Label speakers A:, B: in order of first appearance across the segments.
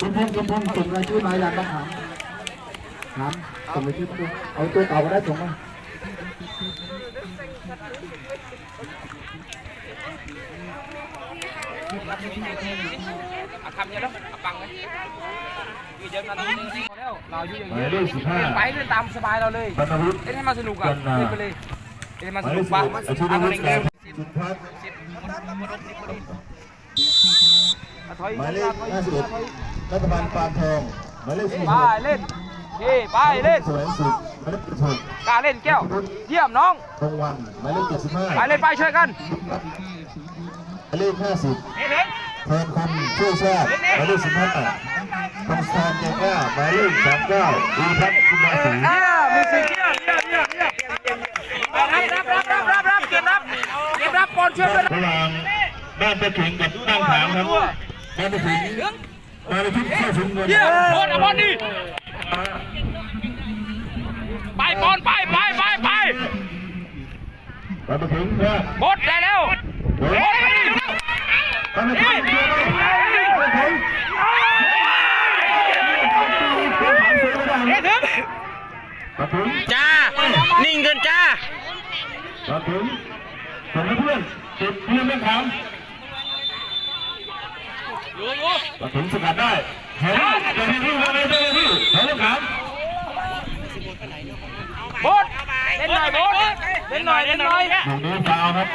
A: คุณพงษ์คุณพงษ์ส่งรายชื่อมาอย่างบ้างถามถามส่งรายชื่อมาเอาตัวเก่าก็ได้ส่งมา
B: เอาคำเนี้ยแล้วเอาปังไหมมีเยอะนะนี่พอแล้วเราอยู่อย่าง
C: หมา
B: นี้
C: ยเลขสิบห้า
B: เล่นไปเล่นตามสบายเราเลย
C: บรรณวุฒิ
B: เล่นให้มันสนุกอะ
C: กันนา
B: เล่นไปเลยเล่นมันสนุก
C: สิบ
B: บ้าง
C: เอ็ดอาชีพ
B: เอา
C: วุ
B: เล่
C: ฒิ
B: นเร็
C: ร
B: ว
C: สุพัฒน์
B: ถอย
C: หมายเลขห้าสิบเอ็ดรัฐบาลปานทองหมายเลขสี่
B: ไป
C: หก
B: เล่นเฮ้ไปเล่น
C: แสวงสุขหมายเลขสิบหก
B: กล้าเล่นแก้ว เยี่ยมน้อง
C: ตรงวันหมายเลขเจ็ดสิบห้า
B: ไปเล่นไปช่วยกัน
C: หมายเลขห้าสิบ
B: เฮ้เฮ้
C: แทนคำช่วยชาติหมายเลขสิบห้าคำสานแกก้าหมายเลขสามเก้าอุพัฒน์คุณมาศรี
B: เยี่ยมมีสิเยี่ยมเยี่ยมเยี่ยมเยี่ยมรับรับรับรับรับเก็บรับเก็บรับบอลช่วยด้วย
C: ระหว่างบ้านตะถิงกับบ้านขามครับ บ้านตะถิงบ้านตะถิงเข้าถึงเงิน
B: เยี่ยมบอลเอาบอลดิไปบอลไปไปไปไป
C: บ้าตะถิงนะ
B: บดได้แล้วบดไปดิ
C: บ้านตะถิงเดียวบ้านตะถิง
B: เฮ้ถึง
C: ตะถิง
B: จ้า นิ่งเกินจ้า
C: บ้าถิงส่งให้เพื่อนติดเพื่อนไม่ขาม
B: อยู่อยู่
C: บ้านตะถิงสกัดได้เห็นเจ้าหน้าที่ว่าไงเจ้าหน้าที่เห็นไม่ขาม
B: บดเล่นหน่อยบดเล่นหน่อยเล่นหน่อย
C: อยู่นี้ฟาวครับ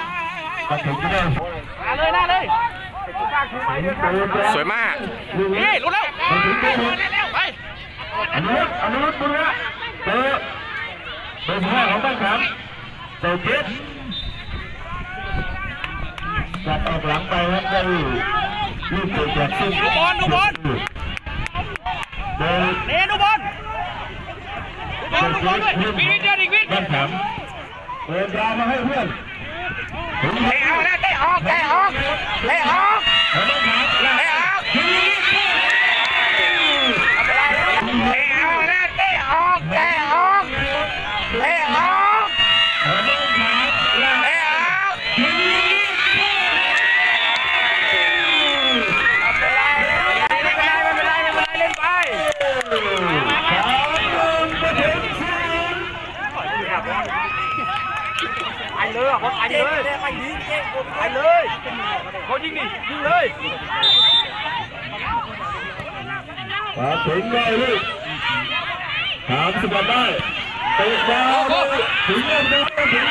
C: บ้านตะถิงก็ได้
B: มาเลยหน้าเลยสวยมากนี่รู้แล้ว
C: ไปอนุรักษ์อนุรักษ์บุญละเตะเบอร์ห้าของบ้านขามเตะเจ็ดจัดออกหลังไปครับได้ ลูกเตะจากซึ่ง
B: ดูบอลดูบอล
C: เดิน
B: เนดูบอลบอลดูบอลด้วยวินิจเดียวอีกวิน
C: บ้านขามเดินยาวมาให้เพื่อน
B: เตะเอาแล้วเตะออกเตะออกเตะออก
C: แล้วบ้านขาม
B: เตะออกเตะเอาแล้วเตะออกเตะออกเตะออก
C: แล้วบ้านขาม
B: เตะออกไม่เป็นไรไม่เป็นไรไม่เป็นไรเล่นไป
C: สามหนึ่งมาถึงสี่
B: ไปเลยอะไปเลยไปยิงไปเลยเขายิงดิยิงเลย
C: มาถึงได้ลูกถามสกัดได้เตะยาวเลยถึงเงินเลยถึง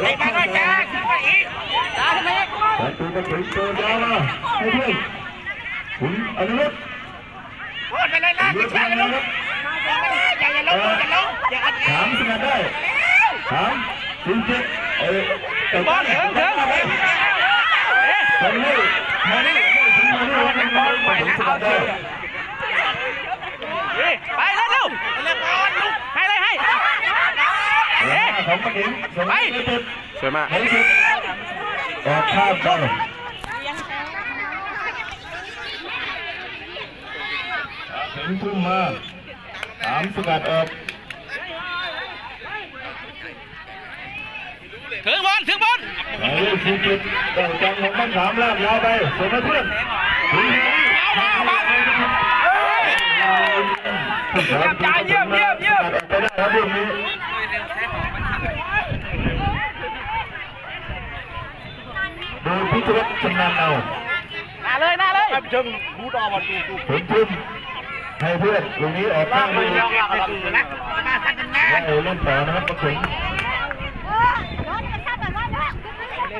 C: ไอ้บ้านจ้า
B: ไปอีกตาทำไม
C: แต่ตัวมาถึงตัวยาวมาให้เพื่อนถึงอนุรักษ์
B: พูดไปเลยนะ
C: อนุรักษ์นะครับ
B: อย่าอย่าลงอย่าลงอย่าอัด
C: ถามสกัดได้ ถามถึงเจ็ดเอ้ยแต่
B: บอลถึงถึง
C: ทำให้มานี่มานี่ถึงมานี่วันนี้บอลมาถึงสกัดได้
B: ไปเร็วเร็วเร็วบอลให้เลยให้
C: ของมาถึงส่งให้เจ็ด
B: สวยมาก
C: ให้เจ็ดออกข้ามไปถึงทุ่มมาถามสกัดออก
B: ถึงบอลถึงบอล
C: หมายเลขสี่จุดเจ้าจังของบ้านขามลากยาวไปส่งให้เพื่อนถึงแฮร์รี่
B: จ่ายเยี่ยมเยี่ยมเยี่ยม
C: ไปได้ครับลูกนี้โดยพิจารณาชำนาญเอา
B: หน้าเลยหน้าเลยเชิงบูดอมาดูดู
C: ถึงทุ่มให้เพื่อนลูกนี้ออกข้างลูก
B: นะมาสักกันนะ
C: แล้วเล่นต่อนะครับมาถึง
B: เ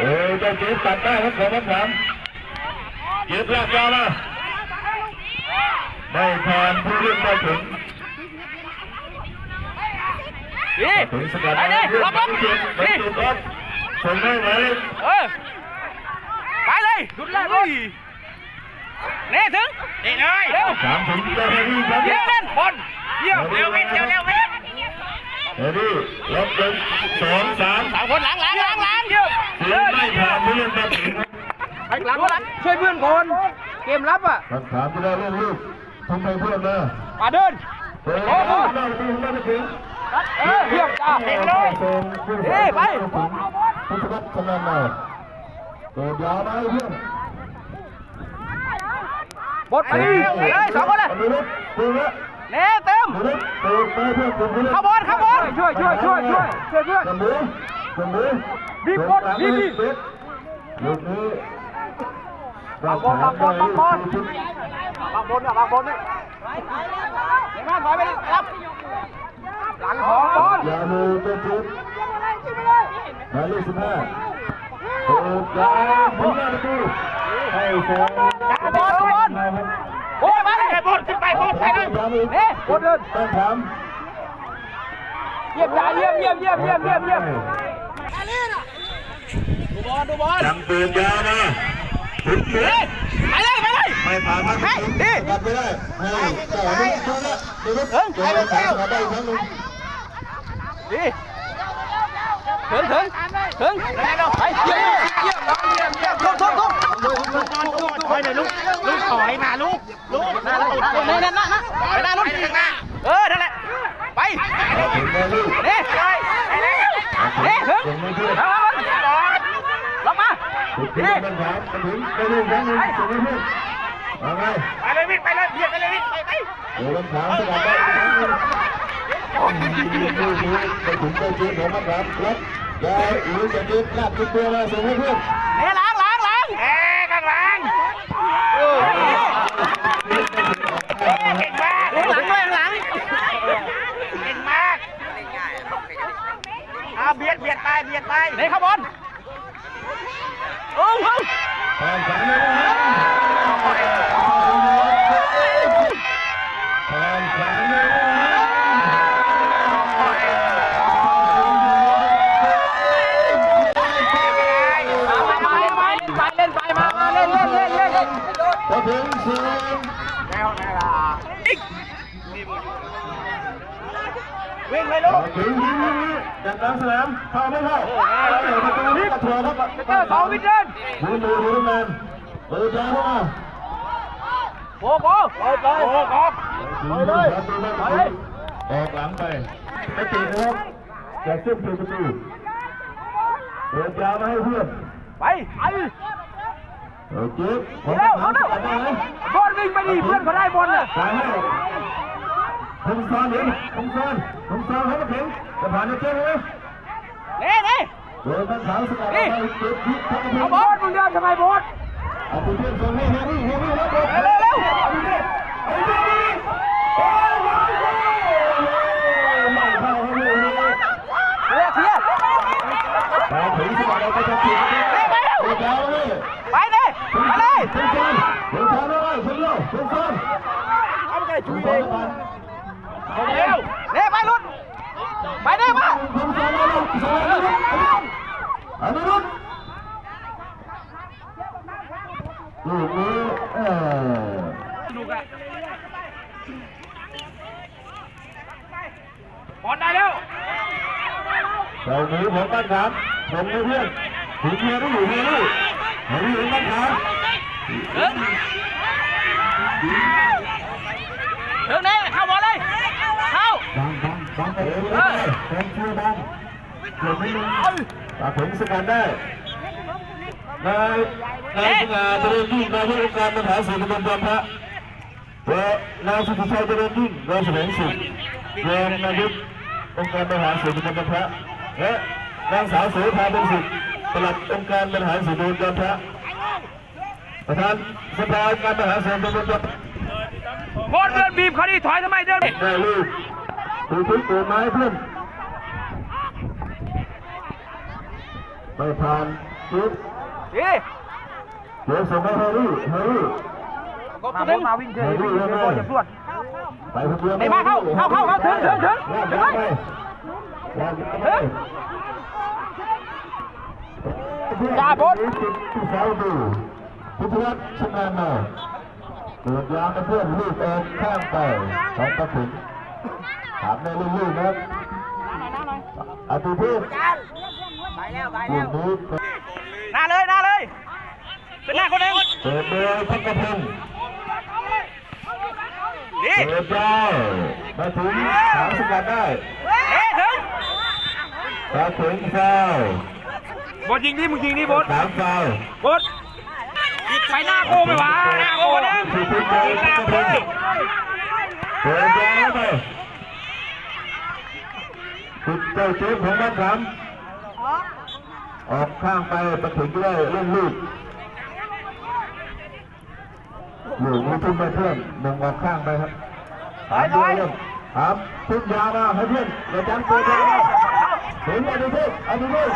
B: เยี่ยวไหม
C: เออเจ้าเจ๊ตัดได้ครับของบังขามเย็บลากยาวมาไม่ผ่านผู้เล่นได้ถึง
B: นี่
C: ถึงสกัด
B: ไปดิ
C: เพื่อน
B: รับ
C: ไป
B: รับ
C: จุดไป
B: นี่
C: จุดก่อนส่งให้หมายเลข
B: เออไปเลยดุดเลยเว้ยนี่ถึงเตะเลยเร็ว
C: สามถึงเจ้าแฮร์รี่ครับ
B: เยี่ยมเล่นบอลเยี่ยมเร็วเว้ยเร็วเร็วเว้ย
C: แฮร์รี่รับเป็นสองสาม
B: สามคนหลังหลังหลังหลังเยี่ยม
C: ทีม ไม่ผ่านเพื่อนตัดสินครับ
B: หลังหลังช่วยเพื่อนก่อนเกมรับอะ
C: คำถามที่ได้เรื่องลูกทำไปเพื่อนมา
B: มาเดิน
C: เปิดเข้ามาได้ประตูได้ไปถึง
B: เออเยี่ยมจ้าเก่งเลยเฮ้ไป
C: พุทธวัฒน์ชนะมาเปิดยาวมาให้เพื่อน
B: บดไปเลยสองคนเลยเน่เต็ม
C: เปิดไปเพื่อนกลุ่มผู้เล่น
B: เข้าบอลเข้าบอลช่วยช่วยช่วยช่วยช่วยเพื่อ รีบกดรีบรีบ
C: ลูกนี้
B: บางบอลบางบอลบางบอลบางบอลอะบางบอลนี่เดี๋ยวมาถอยไปรับหลังของบอลอ
C: ย่าลืมเป็นชุดหมายเลขสิบห้าเปิดยาวถึงหน้าประตูให้แซง
B: บอลบอลโอ้ยมาเลยบอลขึ้นไปบอลไปเลย
C: ยามู
B: เน่บอลเดิน
C: ต้องถาม
B: เยี่ยมจ่าเยี่ยมเยี่ยมเยี่ยมเยี่ยมเยี่ยมเยี่ยม อลดูบอล
C: จังปืนยาวมาถึงเสีย
B: ไปเลยไปเลย
C: ไม่ผ่านมาถึงกัดไม่ได้ให้ต่อให้ชนะดูรถเจอแล้วขาได้อีกครั้งหนึ่ง
B: đi ถึงถึงถึงไปเยี่ยมเยี่ยมเยี่ยมเยี่ยมทุกทุกทุกถอยหน่อยลูกลูกถอยมาลูกลูกนั่นนั่นนั่นนั่นไปหน้าลูกเออนั่นแหละไป
C: ถึงแล้วลูก
B: นี่นี่ถึง
C: ถึงไม่เพื่อน
B: ล็ อกมา
C: ถึงที่บ้านขามถึงไปลูกครั้งหนึ่งถึงไม่เพื่อนมาไง
B: ไปเลยวิทไปเลยเบียดไปเลยวิทไปไป
C: โอ้บ้านขามสกัดได้อีกครั้งหนึ่งลูกนี้ไปถึงไปจีนของบ้านขามครับยายอีจะจีนลากจุดตัวมาส่งให้เพื่อน
B: นี่ล้างล้างล้างเอ๊ข้างหลังเก่งมากหลังด้วยหลังเก่งมากเอาเบียดเบียดไปเบียดไปนี่ครับบอล เออเออ
C: ผ่านฝันเลยนะผ่านฝันเลยนะ
B: ไปไปไปเล่นไปมามาเล่นเล่นเล่นเล่นเล่น
C: พอถึงเสียง
B: วิ่งเลยลู
C: กถึงยิงลูกนี้จากกลางสนามเข้าไม่เข้าเปิดประตูนี้กระเทือนครับ
B: เจ้าสองวินเดิน
C: ดูมือดูแมนเปิดยาวเข้ามา
B: โบโบไปไปโบครับ
C: ไปเลยไปเลยออกหลังไปไม่ติดนะครับจากเส้นประตูเปิดยาวมาให้เพื่อน
B: ไปไป
C: โอเคผม
B: เร็ว
C: ถา
B: เอา
C: ม
B: เร็ว
C: กันได้ไหม
B: บอลวิ่งไปดิเพื่อนเขาได้บอลน่ะ
C: ตายให้ผมซ้อนเห็นผมซ้อนผมซ้อนให้มาถึงจะผ่านจะเจ๊งไหม
B: เน่เน่
C: โดยมันขาวสกัดไปเจ็บพิษทั้งหม
B: เอา
C: ด
B: บอลมึงเดินทำไมบอล
C: เอาไปเพื่อนส่งให้เฮรี่เฮรี่แล้ว
B: เร็วเร็ว
C: ไม่เข้าให้เฮรี่
B: เรียกเทีย
C: มาถึงสกัดเราก็จะผิดไปแล้วไปแล้วเลย
B: ไปเลยไปเลย
C: เป็นซ้อนเป็นซ้อนเลยเป็นซ้อนเป็นซ้อน
B: เอาไป
C: เป็นซ้อนกัน
B: เร็วเน่ไปลุ้นไปเน่มา
C: เป็นซ้ อนเลยซ้อนเลยอนุรุตลูกนี้เออ
B: ลูกอะบอลได้แล้ว
C: เราหนีของบ้านขามผมมีเพื่อนถึงเมียต้องอยู่เมียลูกเฮ้ยอยู่บ้านขาม
B: ถึงถึงเน่เข้าบอลเลยเข้า
C: บังบังบังเอ๋ยได้เป็นชื่อบังเกิดไม่ลงตาถึงสกัดได้นายนายสง่าเจริญยิ่งนายผู้การมหาศิลป์ตำบลพระและนายสุทธิชัยเจริญยิ่งนายแสวงสุขรองนายกองค์การมหาศิลป์ตำบลพระและนางสาวโสภาเป็นสุขปลัดองค์การบริหารส่วนตำบลพระประธานสภาองค์การบริหารส่วนตำบลพระ
B: บอลเดินบีบเขาดิถอยทำไมเดิน
C: ได้ลูกถูกทุกตัวไม้เพื่อน ไม่ผ่านปุ๊บ
B: ดี
C: เดี๋ยวส่งให้แฮร์รี่แฮร์รี่
B: มาบอลมาวิ่งเฉยวิ่งเฉยบอลอย่าพรวด
C: ไปคนเดียว
B: ไม่มาเข้าเข้าเข้าเข้าถึงถึงถึง
C: ลากไปลากไป
B: จ่าบอล
C: จุดที่สาวดูพุทธวัฒน์ชำนาญมาเปิดยางมาเพื่อนลูกออกข้างไปของกระถิ่นถามในลูกๆนะครับอาทิตย์ที่
D: ไป แล้วไป
C: ลู
D: แล้ว
C: กนี้
B: หน้าเลยหน้าเลยเป็นหน้าคนเอง
C: เปิดโดยพักกระพงศ์
B: นี่
C: เปิดยาวมาถึงสามสกัดได้
B: เอ๊ะถึง
C: มาถึงฟาว
B: บดยิงดิมึงยิงดิบด
C: สามฟาว
B: บดไปหน้าโกไปวะหน้าโกนะ
C: สี่สิบโดย
B: ห
C: พั
B: น้าก
C: กระ
B: โก
C: พงศ์เปิดยาวไปติดเจ้าเจ๊ของบ้านสาม ออกข้างไปมาถึงได้เล่นลูกหลูกนี้ทุ่มไปเพื่อนมงออกข้างไปครับ
B: ถอยถอย
C: ครับทุ่มยาวมาให้เพื่อนเดี๋ยวจังเปิดยาวมาถึงอดีตอดีต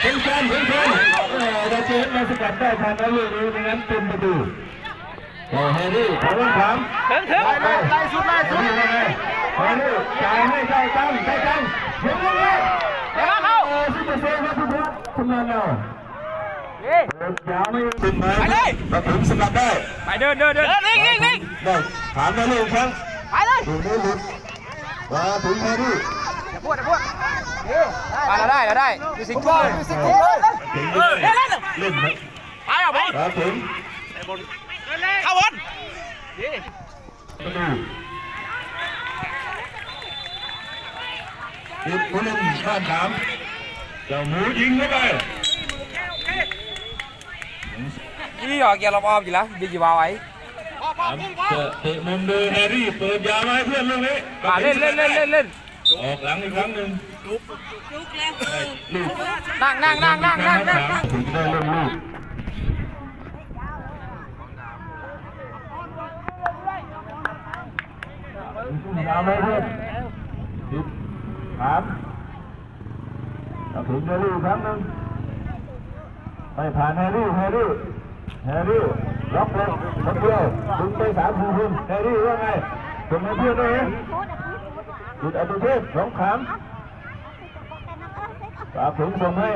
C: เป็นแฟนเป็นแฟนเออเราเจนมาสกัดได้ทันแล้วลูกนี้ไม่งั้นเต็มประตู โอ้เฮดี้ขอวันถาม
B: ถึงถึง
C: ไล่ไล่สุดไล่สุดไล่เฮดี้จ่ายให้ได้จังได้จังถึงเลย
B: เดี๋ยวเข้า
C: โอ้สุดเซ่ครับทุกคนทำงานแล้ว
B: นี่
C: ยาวไม่ถึงไหมมาถึงสกัดได้
B: ไปเดินเดินเดินนิ่งนิ่งนิ่ง
C: ได้ถามได้เลูกครั้ง
B: ไปเลย
C: ถูกนี้หลุดมาถึงเฮดี้
B: พูดจะพูดไปเราได้เราได้ดูสิงเลยดูสิกุ้งเลย
C: ถึงเลยเล่นไป
B: เอาไป
C: มาถึง
B: เข้าบอล
C: ประตูติดผู้เล่นบ้านถามเจ้าหมูยิงเข้าไป
B: ยี่หรอเกียร์รอบออมอยู่แล้วดีจีวาไว้
C: เตะมุมโดยแฮร์รี่เปิดยาวมาให้เพื่อนลูกนี้
B: มาเล่นเล่นเล่นเล่นเล่น
C: ออกหลังอีกครั้งหนึ่งลูก
B: นั่งนั่งนั่งนั่งนั่งนั่ง
C: ถึงได้เล่นลูก ยาไหมเพื่อนสิบสามถึงแฮร์รี่ครั้งหนึ่งไม่ผ่านแฮร์รี่แฮร์รี่แฮร์รี่ล็อกเลยคนเดียวถึงไปสามสี่คนแฮร์รี่ว่าไงส่งให้เพื่อนได้ไหมหยุดอัตุเทพสองขามฝากถึงส่งให้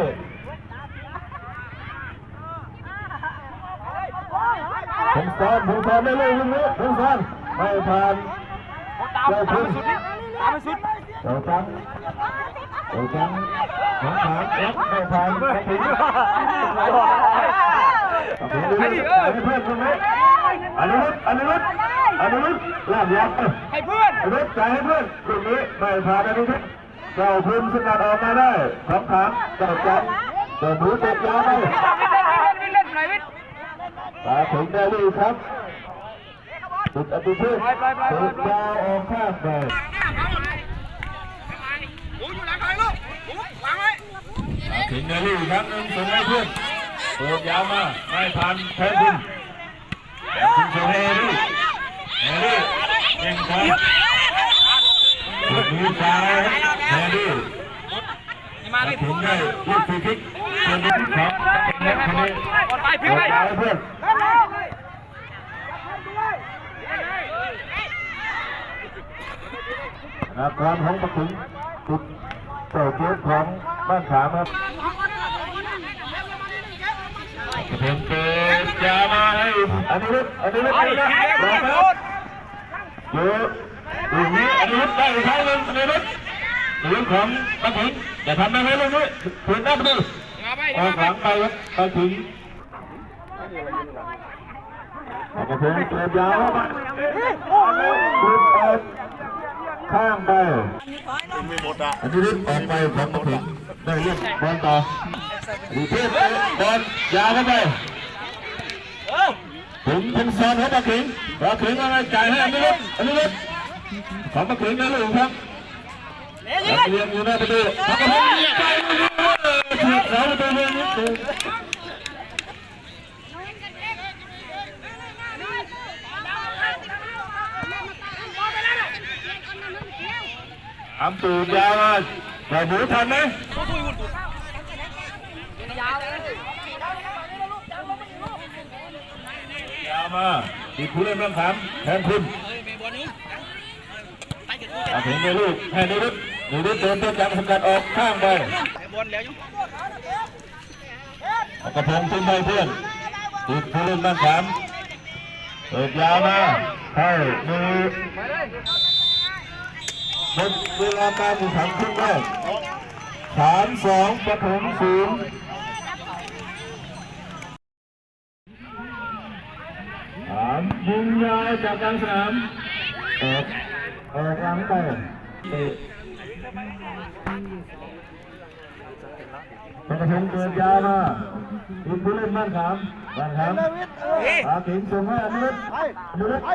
C: ผงซอนผงซอนไม่เลยลูกนี้ผงซอนไม่ผ่านา
B: มตามไปสุดนี่ตามไปสุด
C: เจ้าจังเจ้าจังสองขามรับไม่ผ่านกระถิ่น
B: ไอ้ดิเออ
C: ให้เพื่อนคนนี้อนุรุตอนุรุตอนุรุตลาดยาว
B: ให้เพื่อน
C: อนุรุตจ่ายให้เพื่อนตรงนี้ไม่ผ่านอนุรุตเจ้าภูมิสกัดออกมาได้สองขามเจ้าจังเจ้าหมูตกยาวไป
B: วิเล่นไหนวิท
C: ตาถึงได้ลูกครับ ติดอนุรุตติดาวออกข้างไป
B: อยู่หลังใครลูกหูวางไว้
C: ถึงได้ลูกครับนึงส่งให้เพื่อนเปิดยาวมาไม่ผ่านแพ้คุณคุณโซเฮรี่เฮรี่ยังทันมือซ้ายแฮร์รี่
B: นี่มาดิ
C: ถึงได้ลูกฟรีคิกเพื่อนที่สองเป็นเล็กคนนี้
B: กดไป
C: เปิ
B: พิ้งป
C: ยาวให้เพื่อน นักการของประถึงติดเจ้าเกียรของบ้านขามครับเพิ่มเติมยามาให้อันนี้ลึกอันนี้ลึก
B: ไป
C: อันนี้ลึก
B: เฮ้ย
C: รอ
B: เฮ้ย
C: ครับเยอะลูกนี้อันนี้ลึกได้อีกครั้งหนึ่งอันนี้ลึกเรื่องของประถึงอย่าทำได้ไหมลูกนี้ถึงหน้าประตู
B: มาไป
C: ออกหลังไปครับประถึงประถึงเกมยาวเข้ามาขึ้นออก ข้างไปอันนี้ลึกออกไปของประถึงได้เรื่องบอลต่อดีเทพบอลยาวเข้าไปถึงถึงซอนครับประถึงประถึงอะไรจ่ายให้อันนี้ลึกอันนี้ลึกของประถึงนะลูกครับรับเลี้ยงอยู่หน้าประตูพักกระพงศ์ใจไม่ดีถูกเขาประตูเลยนิดนึง ทำตูดยาวมาแต่หมูทันไหมยาวมาอีกผู้เล่นบ้างครับแทนคุณอาถึงในลูกแห่นิรุตนิรุตเดินตัวจังสกัดออกข้างไป
B: บอลแล้วยัง
C: กระพงขึ้นไปเพื่อนติดผู้เล่นบ้านขามเปิดยาวมาเข้ามือ หมดเวลาการแข่งขันครึ่งแรกสามสองปฐมศูนย์สามยิงยาวจากกลางสนามเออกออกหลังไปเตะปฐมเกิดยาวมาทีมผู้เล่นบ้านขาม บ้านขามอาถึงส่งให้อนุรุตอนุรุต
A: ไ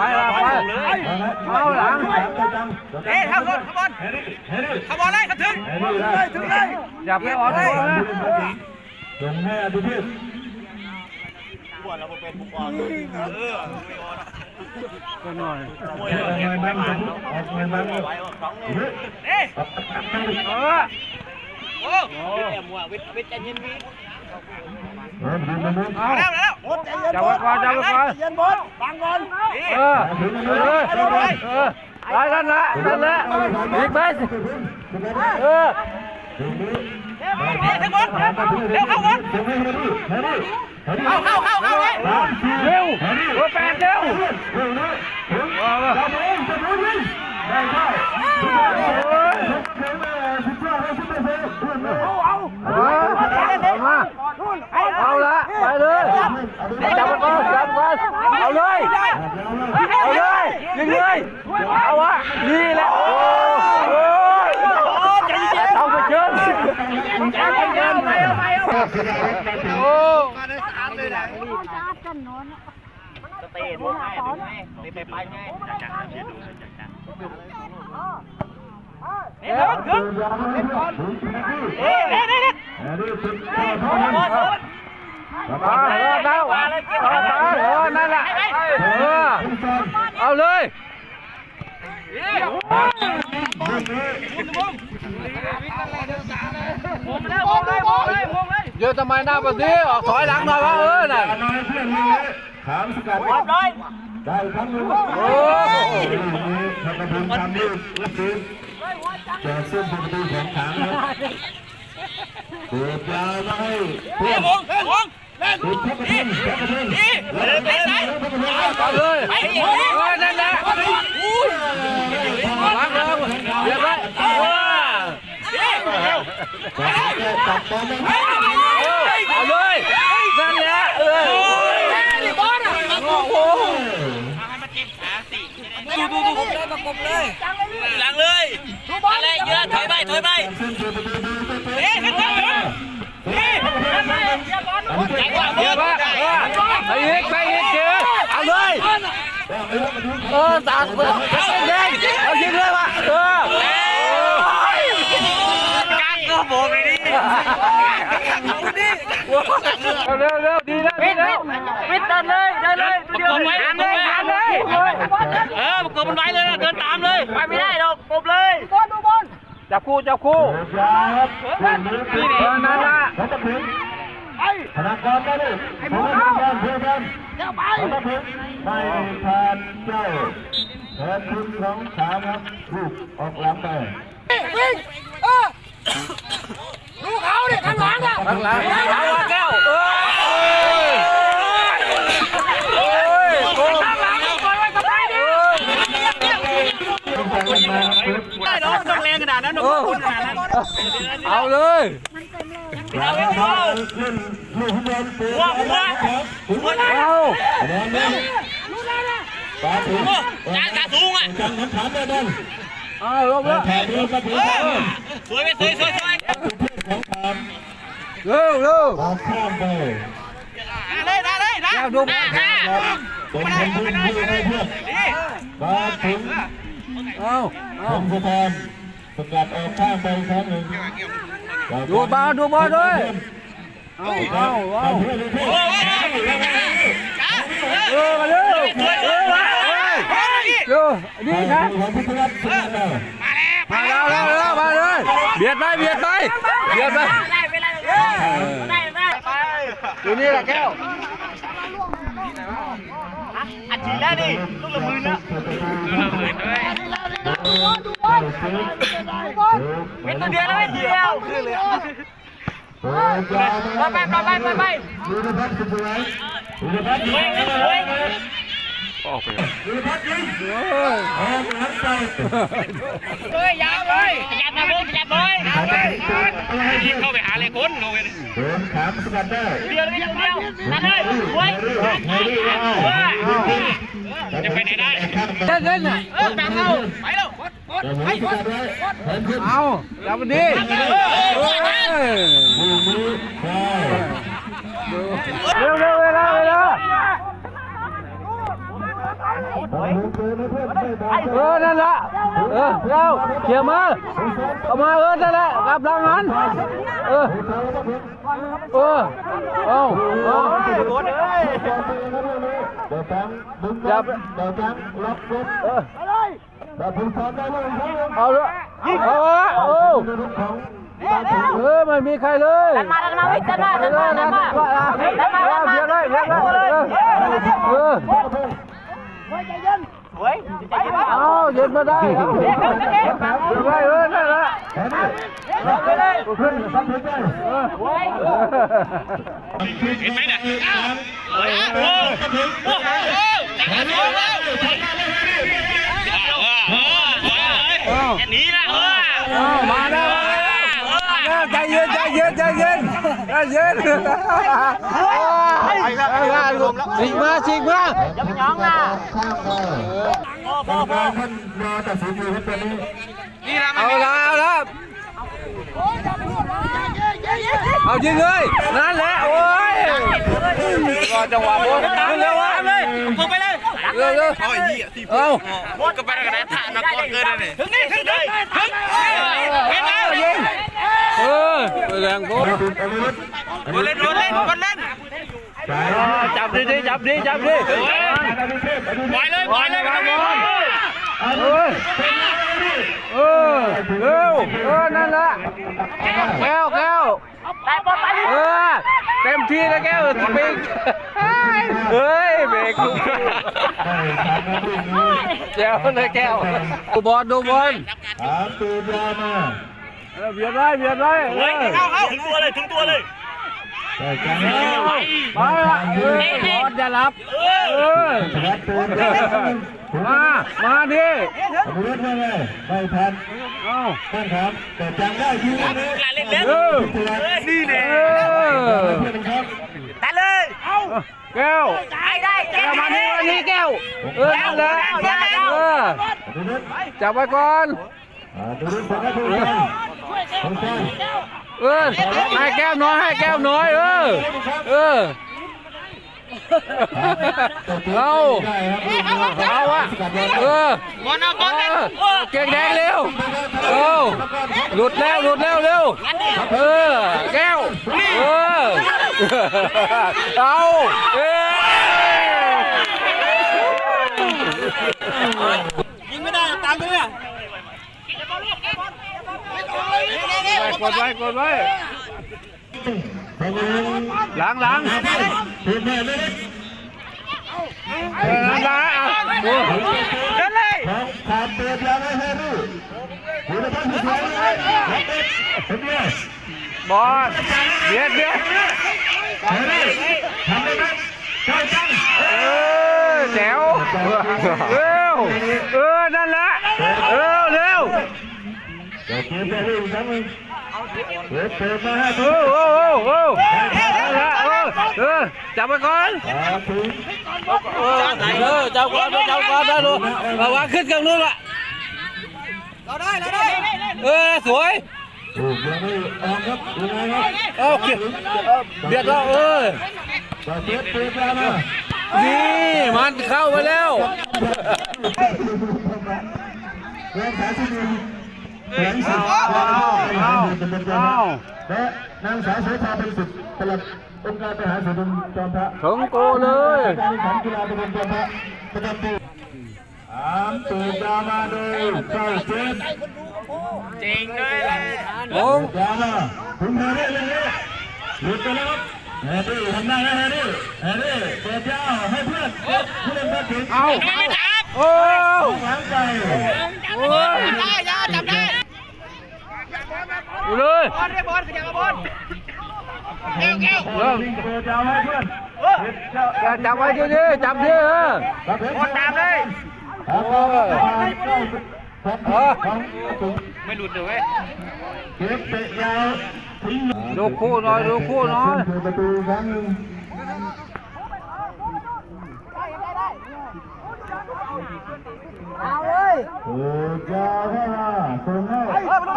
A: ปละไปเอาหลังเฮ้ยเข้าบอลเข้าบอลเข้าบอลเลยเข้าถึง
C: ถึงเลย
A: อย่าไปออกเลยนะ
C: ส่งให้อภิเทพ
A: ก็หน่อย
C: ออกเงินบ้างออกเงินบ้าง
A: เอ๊ะเออโอ้
C: เออถึงมัน
A: เอาแล้วแล้วจับไว้ก่อนจับไว้ก่อน
B: เย็นบอลบังบอล
A: เออเออเออได้นั่นละนั่นละอีกไหมเออ
C: ถึงนี้
A: เอ๊ะถึงบอลเร็วเข้าบอล
C: ส่งให้เฮดี้เฮดี้เฮดี้
A: เข้าเข้าเข้าเข้าเลย
C: สามสี่
A: เร็วเบอร์แปดเร็ว
C: เร็วนะถึงจับเอ เอา
A: ละไปเลยจับมันก่อนจับมันเอาเลยเอาเลยยิงเลยเอาวะนี่แหละโอ้โหเอาไปเชิญใจเย็นไปเอาไปเอาโอ้
B: เตะดูให้ดูให้ไปไปไง
A: เดี๋ยวขึ้นเอ๊ะเอาเออแล้วเออเออนั่นแหละเออเอาเลยเยอะทำไมหน้าแบบนี้ออกถอยหลังหน่อยวะเออน่ะ
C: ถามสกัดได้ได้ครั้งนึง
A: โอ้
C: ทำกระพุ้งทำลูกลูกทีมแจกเส้นประตูของถังครับ เปิดยาวมาให้เพื่อน
A: วงวง
C: ติดทับกระพุ้งทับกระพุ้งแล้วไปไหน
A: เอาเลยเออนั่นแหละอุ้ยล้างเลยเรียบร้อยเออ
C: ตัดบอลไม่
A: เอาเลยนั่นแหละเออโอ้โหดูดูดูได้ประกบเลยหลังเลยอะไรเยอะถอยไปถอยไป
C: เย
A: อะมากไปอีกไปอีกเจอเอาเลยเออตาเปิดแดงเอายิงเลยวะเออการก็บอกเลยดิเร็วเร็วดีแล้วดีแล้วปิดเดินเลยเดินเลยตัวเดียวไว้อ่านเลยอ่านเลยเออประกบมันไว้เลยนะเดินตามเลยไปไม่ได้หรอกกบเลยจับคู่จับคู่
C: ยาวครับนี่
A: เออนั่นละ
C: เขาจะ ธนากรได้ดิไอ้หมูเข้าเพื่อนกันเจ้าไปเขาจะถึงไม่ผ่านเจ้าแทนคุณของสามครับลูกออกหลังไป
A: ข้างหลังเอาละแก้วเออโอ้ยโอ้ยข้างหลังเอาไปไว้กับไปดิ
C: ต้องการมาครับ
A: ได้เนาะต้องแรงขนาดนั้นต้องคุณขนาดนั้นเอาเลย
C: เราเล่น ลูกฟุตบอลเตะบอลครับถึง
A: เอา
C: บอลเล่นตาถึงจานตาสูงอะจังขันขันได้ดัน
A: เอาลงแล้ว
C: แข่งนี้มาถึงแล้ว
A: สวยไปสวยสวยสวย
C: ของทาม
A: เร็วเร็ว
C: ออกข้ามไป
A: ได้ได้ได้ได้ดูมา
C: ครับเป็นคนที่ดีให้เพื่อนมาถึง
A: เอาเอา
C: พงศธรประกาศออกข้างไปครั้งหนึ่ง
A: ดูบอลดูบอลด้วย เอาเอาเอาเออมาเร็วเออมาเร็วนี่ครับมาแล้วแล้วแล้วมาเลยเบียดไปเบียดไปเบียดไป
B: ได้ไปเลยได้ไป
A: อยู่นี่แหละแก้ว
B: อัดฉีดได้ดิลูกละมือนะ
C: เป็น
B: เป็นตัวเดียวแล้วไม่เดียวคือเลย
C: ไปเปิดยาวมา
B: ไปไปไปไปไป
C: ดูนพัฒน์สุดสวยดูนพัฒน์ยิงออกไปดูนพัฒน์ยิงออกหลังไป
B: เลยยาวเลยขยับมาเลยขยับเลยยาวเลยยิงเข้าไปหาเลยคุณลงไป
C: เดินขามสกัดได้
B: เดียวเลยเดียวนั่นเลยเว้ย
C: จะไปไหนได้
A: เล่นเล่นอะ
B: เออแบบเอาไปแล้ว
C: ไปสกัดไว้เห็นขึ้น
A: เอาจับมันดิเฮ้ย
C: มือมือใช่
A: เร็ว เร็วเวลาเวลา
C: มือเกินนะเพื่อนไม่บอล
A: เออ นั่นละเออเร็วเขี่ยมาเอามาเออ นั่นแหละรับรางวัลเออ เออ เอาเอา
C: เดี๋ยวจังดึงจับเดี๋ยวจังล็อกล็อก
A: เออ
C: แบบพึ่งซ้อมได้เลยครับ
A: เอาละเอาละโอ้
C: ของ
A: เออไม่มีใครเลย
B: ดันมาดันมาเฮ้ยดันมาดันมาดันมาดันมาดันมา
A: เพียงเลยเพียงเลยเออ
B: เฮ้ยใจเย็น
A: เอาเย็นมาได้เอาเย็นได้เออนั่นละ
C: แค่นี้ล็อกไปเลยขึ้นซ้ำถึงได้
A: เออ
C: เห็นไหมเนี่ย
B: โอ้โหโอ้โหจังหวะแล้วหนีละเออ
A: เอามาแล้วมาแล้วใจเย็นใจเย็นใจเย็นใจเย็นสิงมามา
B: อย่าไปย้องนะ
C: ข้ามารท่านรอตัดสินอยู่ครับตอนนี้
B: นี่ละ
A: เอาละเอาละเอายิงเลยนั่นแหละโอ้ยรอจังหวะโบนเร็ววะ
B: เลยมึ Quay chạy Vinh. Quay. Chạy Vinh. Ờ,
A: Vinh bên đây. Vinh đứng
C: đứng Vinh quay
A: lên đây đó.
C: Quay đây.
A: Quay.
C: Cái máy nè. Ôi.
A: Ôi.
B: Đi ra.
C: Ờ, mà đó.
A: Chạy Vinh, chạy Vinh, chạy Vinh à, dết xịt ma xịt ma
C: giống nhón à
B: ao
A: là ao là ao dinh ơi nó lẹ ôi
B: rồi chồng hòa bố lên lên
A: เร็วเร็วเอา
B: หมดก็ไปกันนะถ่านนักกอนเกินเลยถึงนี่ถึงนี่ถึงเห็นแล้ว
A: ยิงเออแรงโบ
C: มาถึงอนุรุต
B: บอลเล่นบอลเล่นบอลเล่น
C: จ่าย
A: จับดีดีจับดีจับดี
B: ปล่อยเลยปล่อยเลยครับบอล
A: เออเออเร็วเออนั่นละแก้วแก้ว
B: ได้บอลไป
A: เออเต็มที่แล้วแก้วสปริง เฮ้ยเบรก
C: ได้สามนาทีนี้
A: แก้วเลยแก้วดูบอลดูบอล
C: สามตัวยามา
A: เออเบียดได้เบียดได้เออ
B: เข้าเข้าถึงตัวเลยถึงตัวเลย
C: ได้จัง
A: ไปละเออบอลอย่าหลับเออ
C: ชนะตัวยา
A: มา มาดิ
C: อนุรุตมาเลยไม่ทัน
A: เอา
C: ต้นครับแต่จังได้ยิงเลย
B: เล่นเล่น
A: เออ
B: นี่
A: เอ
B: เนี่ย
A: อ
C: เพื่อนครับ
B: ได้เลย เอา
A: แก้ว
B: ได้ได้
A: แก้วมานี่มานี่แก้วเออนั่นแหละเออ
C: อนุรุต
A: จับไว้ก่อน
C: อนุรุตชนะตัวยาของแซง
A: เออให้แก้วน้อยให้แก้วน้อยเออเออ เอาเอาอะเออบ
B: อลเอาบอลเล่น
A: เก่งแดงเร็วเออหลุดแล้วหลุดแล้วเร็วเออแก้วเออเอาเออ
B: ยิงไม่ได้ตามด้วย
A: กดไว้กดไว้
C: พลัง
A: หลังหลัง
C: ทีมแม่เลย
A: เออหลังหลังอะดู
B: เดินเลย
C: ของขาดเปิดยาไม่ให้รู้อยู่ในพันธุ์สวยเลยเห็นไหม
A: บอลเบียดเบียด
C: ทำได้ทำได้ไหมใช่จัง
A: เออแจ๋วเร็วเออนั่นแหละเร็วเร็ว
C: เดี๋ยวเกมไปเรื่อยจั งเลยเปิดมาให้
A: โอ้โอ้โหนั่นแหละเออเออจับไปก่อนเออจับก่อนจับก่อนได้ดูระวังขึ้นกันนู้นละ
B: เราได้เราได้
A: เออสวยเอาเกียเบียดแล้วเออนี่มันเข้าไปแล้ว
C: แสงสิบ
A: เอาเอาเอา
C: และนางสาวโสภาเป็นสิทธิ์ปลัดองค์การทหารสุรินทร์จอมพระ
A: ถึงโกเลย
C: การแข่งขันกีฬาตะบนจอมพระประจำปีสามตูดยามาโดยเจ้าเจ็ด
B: จริงเลยเลย
A: ลง
C: ยามาถึงแฮรี่เลยหลุดไปแล้วแฮรี่ทำได้นะแฮร์รี่แฮรี่เปิดยาวให้เพื่อนผู้เล่นมาถึง
A: เอา
B: ไม่จับ
A: โอ้
C: หลังใจ
A: โอ้ย
B: ได้ยาจับได้
A: ดู เลย
B: บอลได้บอลขยับบอล
C: แก้วแก้ววิ่งโคยาวให้เพื่อน
A: อย่าจับไว้ที่นี่จับที่เออ
C: หมดตามเลยเออ
D: ไม่หลุดเลยเว้ย
C: เก็บเตะยาวทิ้ง
A: ดูคู่หน่อยดูคู่หน่อย
C: ประตูครั้งหนึ่ง
B: เอาเลย
C: โอ้ยาวเข้ามาส่งให้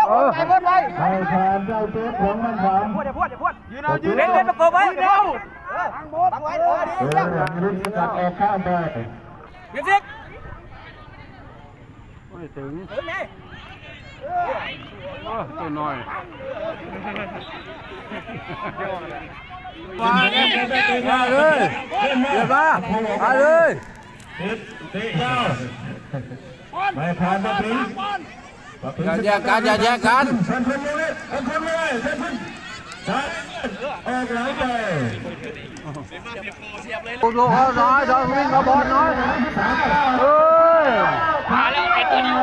A: เออ
B: ไปเพิ่มไป
C: ให้ผ่านเจ้าเจ๊ของมันถาม
B: พูดอย่าพูดอย่าพูดยืนเอายืนเล่นเล่นประกบไว้เร็วตั้งบนตั้งไว้เออดี
C: เออ
B: เยี่ยม
C: อย่างนี้สกัดออกข้ามไป
B: เยี่ยมสิ
A: ไม่ถึง
B: ถึงไง
A: เออตัวน้อย
C: มาเลย
A: มาเลยเดี๋ยวมามาเลย
C: เตะยาว ไม่ผ่านมาถึง
A: อย่าแยกกันอย่าแยกกัน
C: เส้นคนเลยเส้นคนเลยเส้นคนซ้ายออกหลังไป
A: ดูดูเอาน้อยดอนวิ่งมาบอลน้อยเอ้ย
D: มาแล้วไอ้ตัวนี้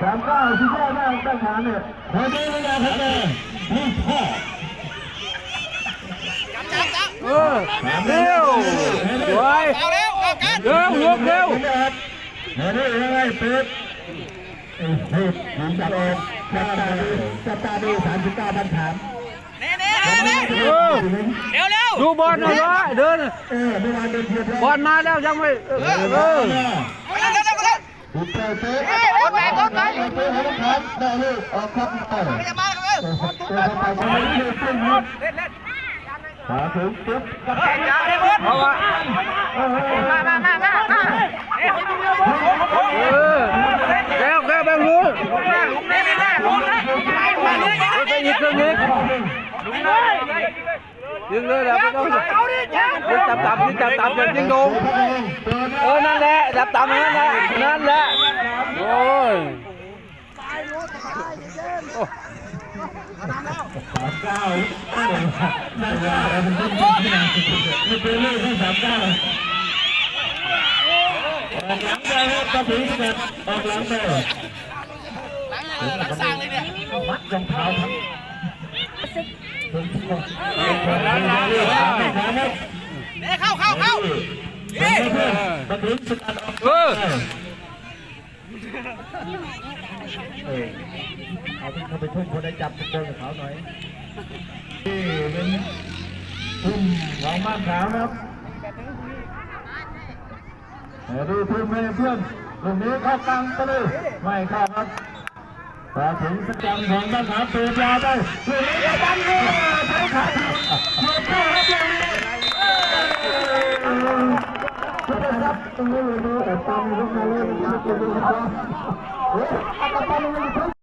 C: สามเก้าที่แย่มากตั้งฐานเนี่ยพอดีเวลาครับแม่นี่พ่อ
A: เออเร็วสวย
D: เอาเร็วเอากัน
A: เร็วลุกเร็ว
C: เฮ้ยยังไงเป็ดเฮ้ยยิงจับเองจับตาดูจับตาดูสามสิบเก้าบันถาม
D: เน่เน่เน่
A: เออ
D: เร็วเร็ว
A: ดูบอลหน่อยน้ยเดิน
C: เออเมื่อวานเดินเทียบบ
A: อลมาแล้วยังไม่เออเออ
D: เร็วเร็วเร็วเร็ว
C: ถูกเตะเตะ
D: เฮ้ยโคตรไปโคตรไป
C: เตะให้ครับได้เลยออกครับเออ
D: จะเร็ว
C: เตะเข้าไปไม่ได้เชื่อเส้นนิดขาถึงจุด
A: เพราะว่า
D: มามามามามา
A: เออ แก้วแก้วแบงค์รู้
D: เน่เน่เน่ลงเลยไปมาเลย
A: ไปอีกเครื่องนี้ยิงเลยนะไม่ต้องยิงต่ำต่ำยิงต่ำต่ำยิงยิงโดงเออนั่นแหละต่ำต่ำนั่นแหละนั่นแหละโอ้ย
C: สามเก้านั่นแหละมันเป็นที่ไหนไม่เป็นเลขที่สามเก้า หลังไปครับกระถิ่นเสร็จออกหลังไป
D: หลังสร้างเลยเนี่ย
C: มัดรองเท้าทั้ง
D: เน่เข้าเข้าเข้านี่
C: กระถิ่นสกัดออก
A: เออ
C: เอาที่เข้าไปทุ่มคนได้จับตะโกนกับเขาหน่อยนี่เป็นทุ่มของบ้านขาวครับ แต่ดูเพื่อนเพื่อนตรงนี้เข้ากลางไปเลยไม่เข้าครับแต่ถึงสกังของด้านหาเปิดยาไปลูกนี้บังเลยใช้ขาหมดเข้าครับตรงนี้ทุกท่านครับตรงนี้เลยดูแต่ตามลูกมาเลยนะครับเฮ้ยอาตมาลงมา